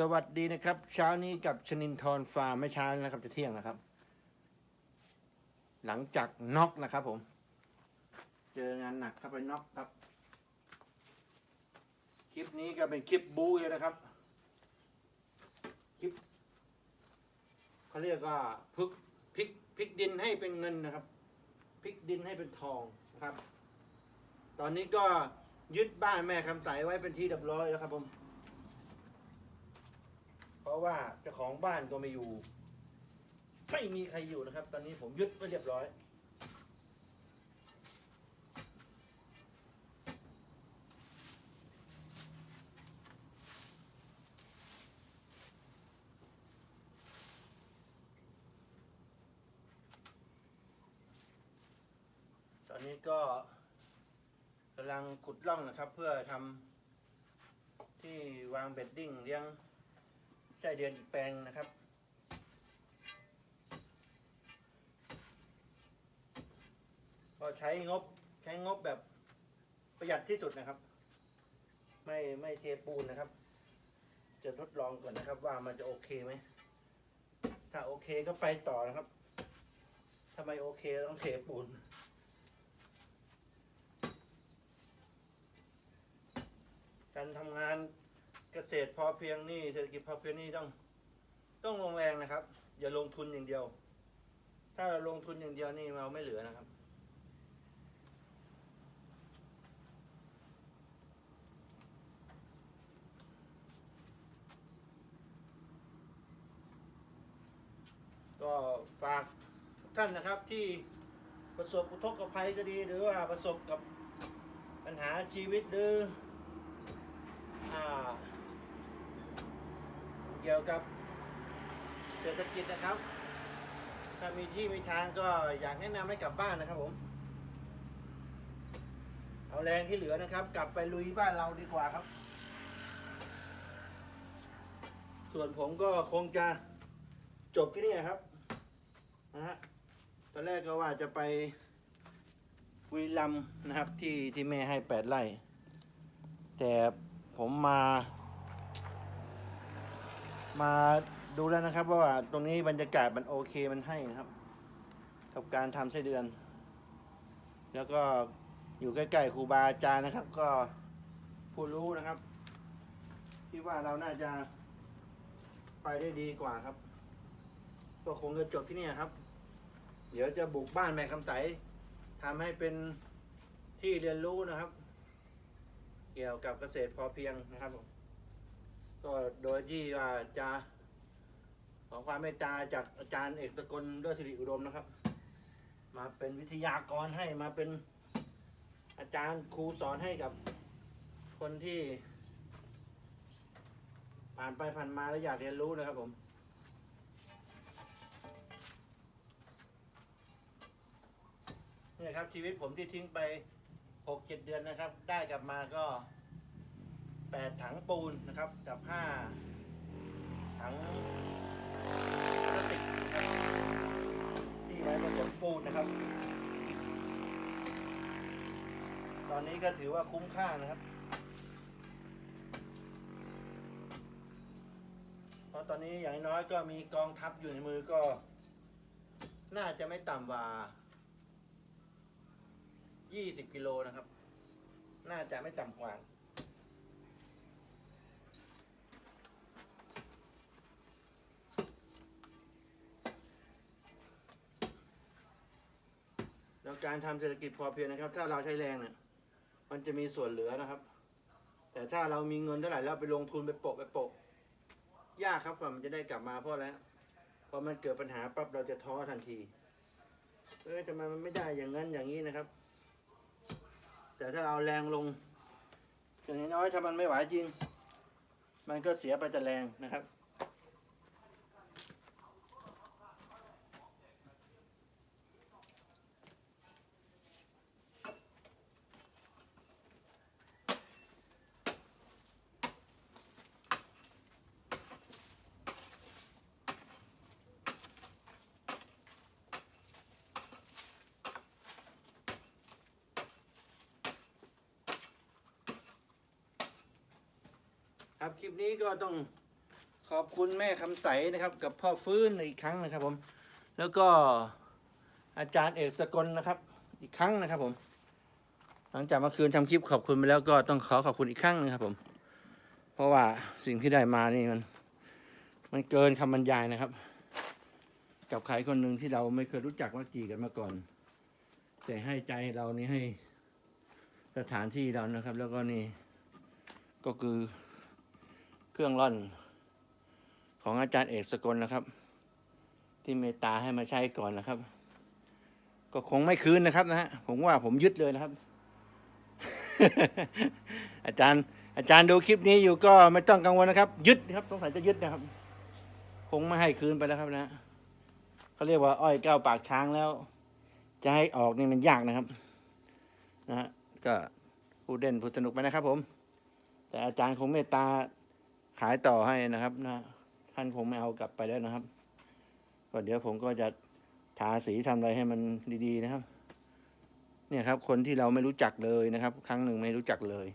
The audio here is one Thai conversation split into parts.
สวัสดีนะครับ เช้านี้กับชนินทรฟาร์มไม่เช้านะครับ จะเที่ยงนะครับ หลังจากน็อกนะครับผม เจองานหนักครับไปน็อกครับ คลิปนี้ก็เป็นคลิปบู๊เลยนะครับ คลิปเขาเรียกว่าพึกพลิกพลิกดินให้เป็นเงินนะครับพลิกดินให้เป็นทองนะครับ ตอนนี้ก็ยึดบ้านแม่คำใสไว้เป็นที่เรียบร้อยแล้วครับผม เพราะว่าเจ้าของบ้านก็ไม่อยู่ ไม่มีใครอยู่นะครับ ตอนนี้ผมยึดไว้เรียบร้อย ตอนนี้ก็กำลังขุดร่องนะครับ เพื่อทำที่วางเบดดิ้งเลี้ยง ส้เดือนอีกแปลงนะครับ ก็ใช้งบใช้งบแบบประหยัดที่สุดนะครับ ไม่ไม่เทปูนนะครับ จะทดลองก่อนนะครับว่ามันจะโอเคไหม ถ้าโอเคก็ไปต่อนะครับถ้าไมโอเคต้องเทปูนการทำงาน เกษตรพอเพียงนี่เศรษฐกิจพอเพียงนี่ต้องต้องลงแรงนะครับ อย่าลงทุนอย่างเดียว ถ้าเราลงทุนอย่างเดียวนี่เราไม่เหลือนะครับ ก็ฝากท่านนะครับที่ประสบอุทกภัยก็ดีหรือว่าประสบกับปัญหาชีวิตหรืออ่า กี่ยวกับเศรษฐกิจนะครับ ถ้ามีที่มีทางก็อยากแนะนำให้กลับบ้านนะครับผม เอาแรงที่เหลือนะครับ กลับไปลุยบ้านเราดีกว่าครับ ส่วนผมก็คงจะจบที่นี่นครับนะฮะตอนแรกก็ว่าจะไปบุรีรัมนะครับที่ที่แม่ให้แปดไร่แต่ผมมา มาดูแล้วนะครับว่าตรงนี้บรรยากาศมันโอเคมันให้นะครับ กับการทำไส้เดือน แล้วก็อยู่ใกล้ๆครูบาอาจารย์นะครับ ก็ผู้รู้นะครับที่ว่าเราน่าจะไปได้ดีกว่าครับ ก็คงจะจบที่นี่ครับ เดี๋ยวจะบุกบ้านแม่คำใสทำให้เป็นที่เรียนรู้นะครับ เกี่ยวกับเกษตรพอเพียงนะครับผม ก็โดยที่ว่าจะขอความเมตตาจากอาจารย์เอกสกลด้วยสิริอุดมนะครับ มาเป็นวิทยากรให้มาเป็นอาจารย์ครูสอนให้กับคนที่ ผ่านไปผ่านมาแล้วอยากเรียนรู้นะครับผมนี่ครับชีวิตผมที่ทิ้งไปหกเจ็ดเดือนนะครับ ได้กลับมาก็ แปดถังปูนนะครับกับห้าถังพลาสติกนะครับที่ไว้ผสมปูนนะครับ ตอนนี้ก็ถือว่าคุ้มค่านะครับ เพราะตอนนี้อย่างน้อยก็มีกองทัพอยู่ในมือก็ น่าจะไม่ต่ำกว่ายี่สิบกิโลนะครับ น่าจะไม่ต่ำกว่า แล้วการทำเศรษฐกิจพอเพียงนะครับ ถ้าเราใช้แรงเนี่ยมันจะมีส่วนเหลือนะครับ แต่ถ้าเรามีเงินเท่าไหร่เราไปลงทุนไปโปะไปโปะยากครับกว่ามันจะได้กลับมาเพราะอะไรพอมันเกิดปัญหาปั๊บเราจะท้อทันทีเออทำไมมันไม่ได้อย่างนั้นอย่างนี้นะครับ แต่ถ้าเราแรงลงอย่างน้อยถ้ามันไม่ไหวจริง มันก็เสียไปแต่แรงนะครับ ครับคลิปนี้ก็ต้องขอบคุณแม่คำใสนะครับ กับพ่อฟื้นอีกครั้งนะครับผม แล้วก็อาจารย์เอกสกลนะครับ อีกครั้งนะครับผม หลังจากเมื่อคืนทำคลิปขอบคุณไปแล้วก็ต้องขอขอบคุณอีกครั้งนะครับผม เพราะว่าสิ่งที่ได้มานี่มัน มันเกินคำบรรยายนะครับ กับใครคนหนึ่งที่เราไม่เคยรู้จักมักจีกันมาก่อน แต่ให้ใจเรานี่ให้สถานที่เรานะครับ แล้วก็นี่ก็คือ เครื่องร่อน ของอาจารย์เอกสกลนะครับ ที่เมตตาให้มาใช้ก่อนนะครับ ก็คงไม่คืนนะครับนะฮะผมว่าผมยึดเลยนะครับ อาจารย์ อาจารย์ดูคลิปนี้อยู่ก็ไม่ต้องกังวลนะครับ ยึดนะครับสงสัยจะยึดนะครับ คงไม่ให้คืนไปแล้วครับนะเขาเรียกว่า อ้อยเก้าปากช้างแล้ว จะให้ออกนี่มันยากนะครับ นะฮะก็พูดเด่นพูดสนุกไปนะครับผม แต่อาจารย์คงเมตตา ขายต่อให้นะครับนะท่านคงไม่เอากลับไปแล้วนะครับก็เดี๋ยวผมก็จะทาสีทำอะไรให้มันดีๆนะครับ เนี่ยครับ คนที่เราไม่รู้จักเลยนะครับ ครั้งหนึ่งไม่รู้จักเลย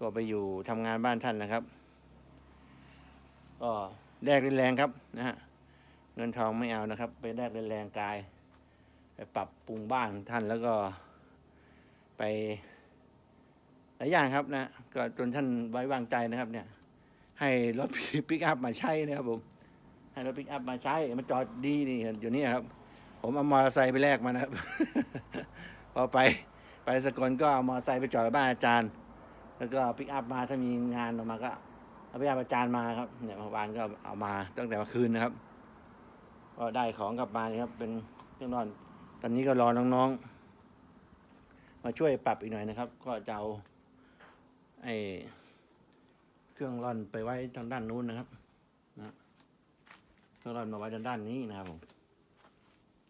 ก็ไปอยู่ทำงานบ้านท่านนะครับก็แลกแรงครับนะฮะเงินทองไม่เอานะครับ ไปแลกแรงกาย ไปปรับปรุงบ้านท่านแล้วก็ไปหลายอย่างครับนะก็จนท่านไว้วางใจนะครับเนี่ย ให้รถปิกอัพมาใช้นะครับผม ให้รถปิกอัพมาใช้ มันจอดดีนี่อยู่นี่ครับ ผมเอามอเตอร์ไซค์ไปแลกมานะครับ พอไปไปสกลก็เอามอเตอร์ไซค์ไปจอดบ้านอาจารย์ แล้วก็ปิกอัพมาถ้ามีงานออกมาก็เอาปิกอัพอาจารย์มาครับเนี่ยเมื่อวานก็เอามาตั้งแต่เมื่อคืนนะครับ ก็ได้ของกลับมาครับ เป็นเครื่องนอน ตอนนี้ก็รอน้องๆ มาช่วยปรับอีกหน่อยนะครับ ก็จะเอาไอ เครื่องร่อนไปไว้ทางด้านนู้นนะครับนะเครื่องร่อนมาไว้ทางด้านนี้นะครับผม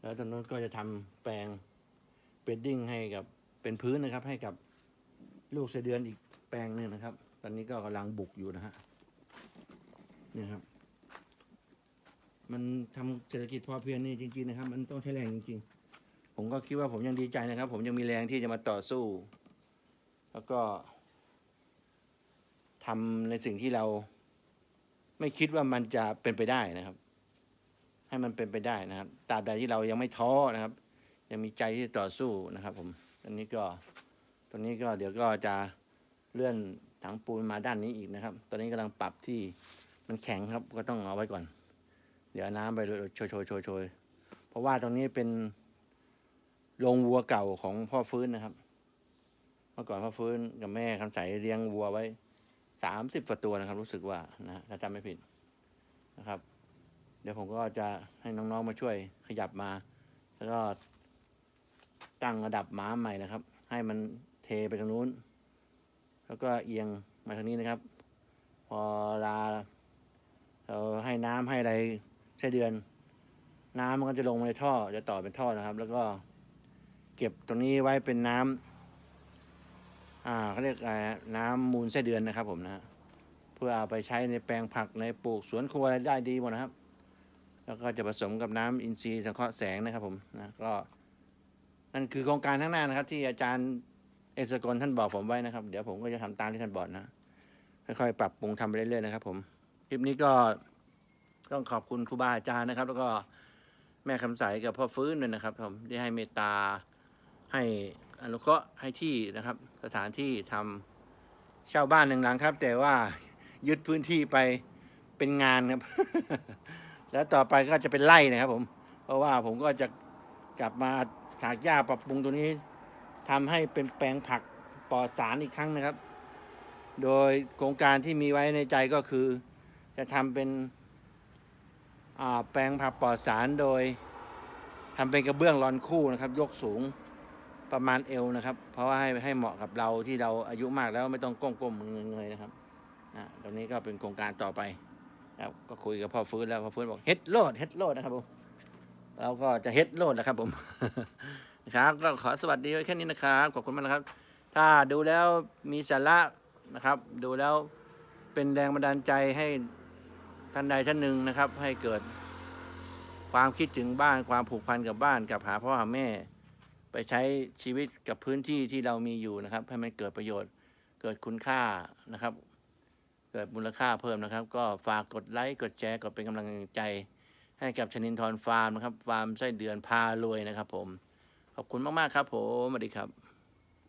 แล้วตรงนู้นก็จะทำแปลงเบดดิ้งให้กับเป็นพื้นนะครับ ให้กับลูกเสเดือนอีกแปลงหนึงนะครับ ตอนนี้ก็กำลังบุกอยู่นะฮะนี่ครับ มันทำเศรษฐกิจพอเพียงนี่จริง ๆ นะครับ มันต้องใช้แรงจริง ๆ ผมก็คิดว่าผมยังดีใจนะครับ ผมยังมีแรงที่จะมาต่อสู้ แล้วก็ ทำในสิ่งที่เราไม่คิดว่ามันจะเป็นไปได้นะครับ ให้มันเป็นไปได้นะครับตราบใดที่เรายังไม่ท้อนะครับ ยังมีใจที่ต่อสู้นะครับ ผมตอนนี้ก็ตอนนี้ก็เดี๋ยวก็จะเลื่อนถังปูนมาด้านนี้อีกนะครับ ตอนนี้กำลังปรับที่มันแข็งครับก็ต้องเอาไว้ก่อน เดี๋ยวน้ำไปโชยโชยโชยโชยเพราะว่าตรงนี้เป็นโรงวัวเก่าของพ่อฟื้นนะครับ เมื่อก่อนพ่อฟื้นกับแม่คำใสเลี้ยงวัวไว้ สามสิบกว่าตัวนะครับ รู้สึกว่านะถ้าจำไม่ผิดนะครับ เดี๋ยวผมก็จะให้น้องๆมาช่วยขยับมา แล้วก็ตั้งระดับม้าใหม่นะครับ ให้มันเทไปทางนู้น แล้วก็เอียงมาทางนี้นะครับ พอลาเราให้น้ำให้อะไรใช้เดือน น้ำมันก็จะลงมาในท่อจะต่อเป็นท่อนะครับ แล้วก็เก็บตรงนี้ไว้เป็นน้ำ อ่าเขาเรียกนะน้ำมูลไส้เดือนนะครับ ผมนะเพื่อเอาไปใช้ในแปลงผักในปลูกสวนครัวได้ดีหมดนะครับ แล้วก็จะผสมกับน้ำอินทรีย์สังเคราะห์แสงนะครับผมนะก็ นั่นคือโครงการข้างหน้านะครับ ที่อาจารย์เอสกลท่านบอกผมไว้นะครับ เดี๋ยวผมก็จะทำตามที่ท่านบอกนะค่อยๆปรับปรุงทำไปเรื่อยๆนะครับ ผมคลิปนี้ก็ต้องขอบคุณครูบาอาจารย์นะครับ แล้วก็แม่คำใสกับพ่อฟื้นด้วยนะครับ ผมที่ให้เมตตาให้ อนุเคราะห์ให้ที่นะครับ สถานที่ทำเช่าบ้านหนึ่งหลังครับ แต่ว่ายึดพื้นที่ไปเป็นงานครับ แล้วต่อไปก็จะเป็นไร่นะครับ ผม เพราะว่าผมก็จะกลับมาถากหญ้าปรับปรุงตัวนี้ทำให้เป็นแปลงผักปลอดสารอีกครั้งนะครับ โดยโครงการที่มีไว้ในใจก็คือ จะทำเป็นแปลงผักปลอดสารโดยทำเป็นกระเบื้องรอนคู่นะครับ ยกสูง ประมาณเอวนะครับ เพราะว่าให้ให้เหมาะกับเราที่เราอายุมากแล้วไม่ต้องก้มก้มๆเงยๆนะครับนะตรงนี้ก็เป็นโครงการต่อไปครับก็คุยกับพ่อฟื้นแล้วพ่อฟื้นบอกเฮ็ดโลดเฮ็ดโลดนะครับผมเราก็จะเฮ็ดโลดนะครับผมนะครับก็ขอสวัสดีไว้แค่นี้นะครับขอบคุณมากนะครับ ถ้าดูแล้วมีสาระนะครับ ดูแล้วเป็นแรงบันดาลใจให้ท่านใดท่านหนึ่งนะครับ ให้เกิดความคิดถึงบ้านความผูกพันกับบ้านกับหาพ่อหาแม่ ไปใช้ชีวิตกับพื้นที่ที่เรามีอยู่นะครับ ให้มันเกิดประโยชน์ เกิดคุณค่านะครับ เกิดมูลค่าเพิ่มนะครับ ก็ฝากกดไลค์กดแชร์กดเป็นกำลังใจ ให้กับชนินทรฟาร์มนะครับฟาร์มไส้เดือนพารวยนะครับ ผมขอบคุณมากๆครับ ผมสวัสดีครับ